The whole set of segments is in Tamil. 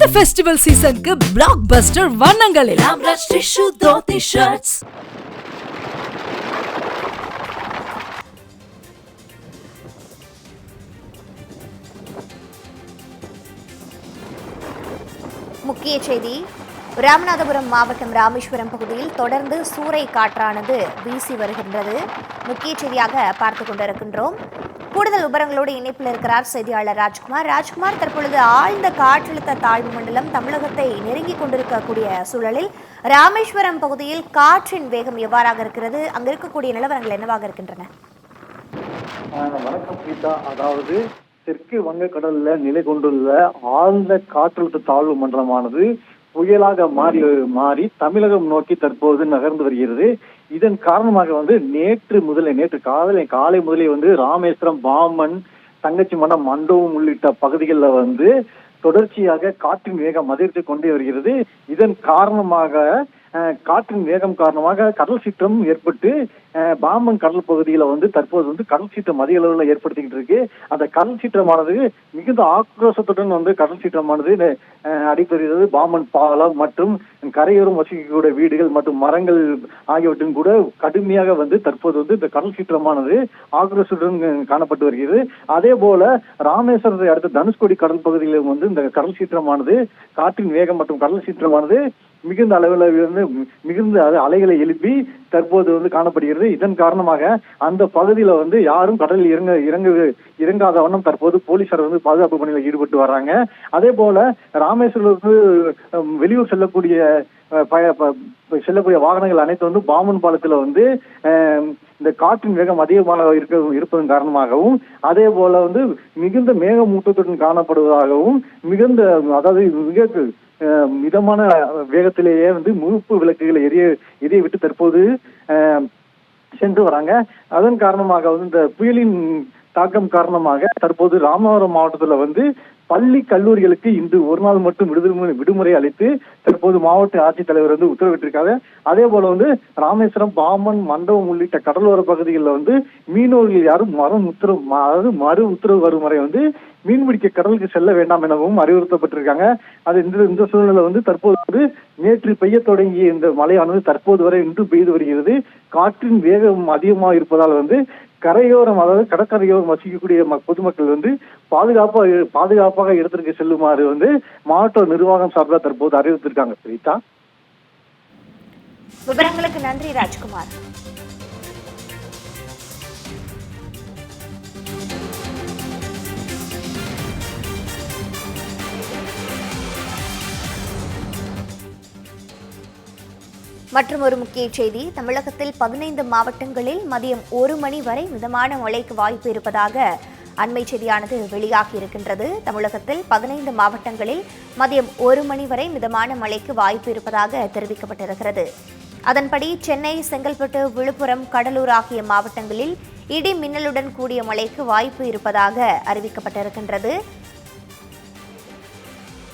இந்த ஃபெஸ்டிவல் சீசனுக்கு பிளாக் பஸ்டர் வண்ணங்களில். ராம்ராஜ் டிஷ்யூ தோத்தி ஷர்ட்ஸ் முக்கிய செய்தி ராமநாதபுரம் மாவட்டம் ராமேஸ்வரம் பகுதியில் தொடர்ந்து சூறை காற்றானது வீசி வருகின்றது. முக்கிய செய்தியாக பார்த்து கொண்டிருக்கின்றோம். கூடுதல் விவரங்களோடு இணைப்பில் இருக்கிறார் செய்தியாளர் ராஜ்குமார். ராஜ்குமார் தற்பொழுது ஆழ்ந்த காற்றழுத்த தாழ்வு மண்டலம் தமிழகத்தை நெருங்கிக் கொண்டிருக்கக்கூடிய சூழலில் ராமேஸ்வரம் பகுதியில் காற்றின் வேகம் எவ்வாறாக இருக்கிறது? அங்கு இருக்கக்கூடிய நிலவரங்கள் என்னவாக இருக்கின்றன? வணக்கம் கீதா. அதாவது தெற்கு வங்கக்கடல்ல நிலை கொண்டுள்ள ஆழ்ந்த காற்றழுத்த தாழ்வு மண்டலமானது புயலாக மாறி மாறி தமிழகம் நோக்கி தற்போது நகர்ந்து வருகிறது. இதன் காரணமாக வந்து நேற்று முதலே நேற்று காலை காலை முதலே வந்து ராமேஸ்வரம் பாமன் தங்கச்சி மடம் மண்டபம் உள்ளிட்ட பகுதிகளில் வந்து தொடர்ச்சியாக காற்றின் வேகம் அதிகரித்து கொண்டே வருகிறது. இதன் காரணமாக காற்றின் வேகம் காரணமாக கடல் சீற்றம் ஏற்பட்டு பாம்பன் கடல் பகுதியில வந்து தற்போது வந்து கடல் சீற்றம் அதிக அளவில் ஏற்படுத்திக்கிட்டு இருக்கு. அந்த கடல் சீற்றமானது மிகுந்த ஆக்ரோஷத்துடன் வந்து கடல் சீற்றமானது அஹ், அடிப்படைகிறது பாம்பன் பாலம் மற்றும் கரையோரம் வசிக்கக்கூடிய வீடுகள் மற்றும் மரங்கள் ஆகியவற்றின் கூட கடுமையாக வந்து தற்போது வந்து இந்த கடல் சீற்றமானது ஆக்ரோஷத்துடன் காணப்பட்டு வருகிறது. அதே போல ராமேஸ்வரத்தை அடுத்த தனுஷ்கோடி கடல் பகுதியிலும் வந்து இந்த கடல் சீற்றமானது காற்றின் வேகம் மற்றும் கடல் சீற்றமானது மிகுந்த அளவில் இருந்து மிகுந்த அது அலைகளை எழுப்பி தற்போது வந்து காணப்படுகிறது. இதன் காரணமாக அந்த பகுதியில் வந்து யாரும் கடலில் இறங்க இறங்க இறங்காத வண்ணம் தற்போது போலீசார் வந்து பாதுகாப்பு பணியில் ஈடுபட்டு வர்றாங்க. அதே போல ராமேஸ்வரத்துக்கு வெளியூர் செல்லக்கூடிய பய- ப- செல்லக்கூடிய வாகனங்கள் அனைத்து வந்து பாமன் பாலத்துல வந்து இந்த காற்றின் வேகம் அதிகமாக இருக்க இருப்பதன் காரணமாகவும் அதே போல வந்து மிகுந்த மேகமூட்டத்துடன் காணப்படுவதாகவும் மிகுந்த அதாவது மிக மிதமான வேகத்திலேயே வந்து முழுப்பு விளக்குகளை எரிய எரிய விட்டு தற்போது சென்று வராங்க. அதன் காரணமாக வந்து இந்த புயலின் தாக்கம் காரணமாக தற்போது ராமநாதபுரம் மாவட்டத்துல வந்து பள்ளி கல்லூரிகளுக்கு இன்று ஒரு நாள் மட்டும் விடுதலை விடுமுறை அளித்து தற்போது மாவட்ட ஆட்சித்தலைவர் வந்து உத்தரவிட்டிருக்காங்க அதே போல வந்து ராமேஸ்வரம் பாமன் மண்டபம் உள்ளிட்ட கடலோர பகுதிகளில் வந்து மீனவர்கள் யாரும் மரம் உத்தரவு அதாவது மறு உத்தரவு வரும் வரை வந்து மீன்பிடிக்க கடலுக்கு செல்ல வேண்டாம் எனவும் அறிவுறுத்தப்பட்டிருக்காங்க. அது இந்த இந்த சூழ்நிலை வந்து தற்போது வந்து நேற்று பெய்ய தொடங்கிய இந்த மழையானது தற்போது வரை இன்று பெய்து வருகிறது. காற்றின் வேகம் அதிகமாக இருப்பதால் வந்து கரையோரம் அதாவது கடற்கரையோரம் வசிக்கக்கூடிய ம- பொதுமக்கள் வந்து பாதுகாப்பாக பாதுகாப்பாக இடத்திற்கு செல்லுமாறு வந்து மாவட்ட நிர்வாகம் சார்பாக தற்போது அறிவித்திருக்காங்க பிரீதா விவரங்களுக்கு நன்றி ராஜ்குமார். மற்றும் ஒரு முக்கிய செய்தி தமிழகத்தில் பதினைந்து மாவட்டங்களில் மதியம் ஒரு மணி வரை மிதமான மழைக்கு வாய்ப்பு இருப்பதாக அண்மை செய்தியானது வெளியாகி இருக்கின்றது. தமிழகத்தில் பதினைந்து மாவட்டங்களில் மதியம் ஒரு மணி வரை மிதமான மழைக்கு வாய்ப்பு இருப்பதாக தெரிவிக்கப்பட்டிருக்கிறது. அதன்படி சென்னை செங்கல்பட்டு விழுப்புரம் கடலூர் ஆகிய மாவட்டங்களில் இடி மின்னலுடன் கூடிய மழைக்கு வாய்ப்பு இருப்பதாக அறிவிக்கப்பட்டிருக்கின்றது.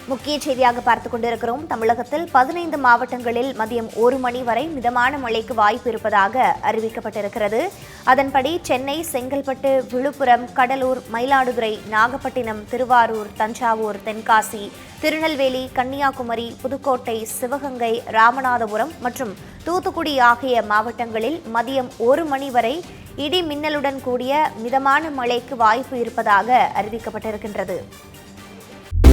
முக்கிய செய்தியாக பார்த்துக் கொண்டிருக்கிறோம். தமிழகத்தில் பதினைந்து மாவட்டங்களில் மதியம் ஒரு மணி வரை மிதமான மழைக்கு வாய்ப்பு இருப்பதாக அறிவிக்கப்பட்டிருக்கிறது. அதன்படி சென்னை செங்கல்பட்டு விழுப்புரம் கடலூர் மயிலாடுதுறை நாகப்பட்டினம் திருவாரூர் தஞ்சாவூர் தென்காசி திருநெல்வேலி கன்னியாகுமரி புதுக்கோட்டை சிவகங்கை ராமநாதபுரம் மற்றும் தூத்துக்குடி ஆகிய மாவட்டங்களில் மதியம் ஒரு மணி வரை இடி மின்னலுடன் கூடிய மிதமான மழைக்கு வாய்ப்பு இருப்பதாக அறிவிக்கப்பட்டிருக்கின்றது.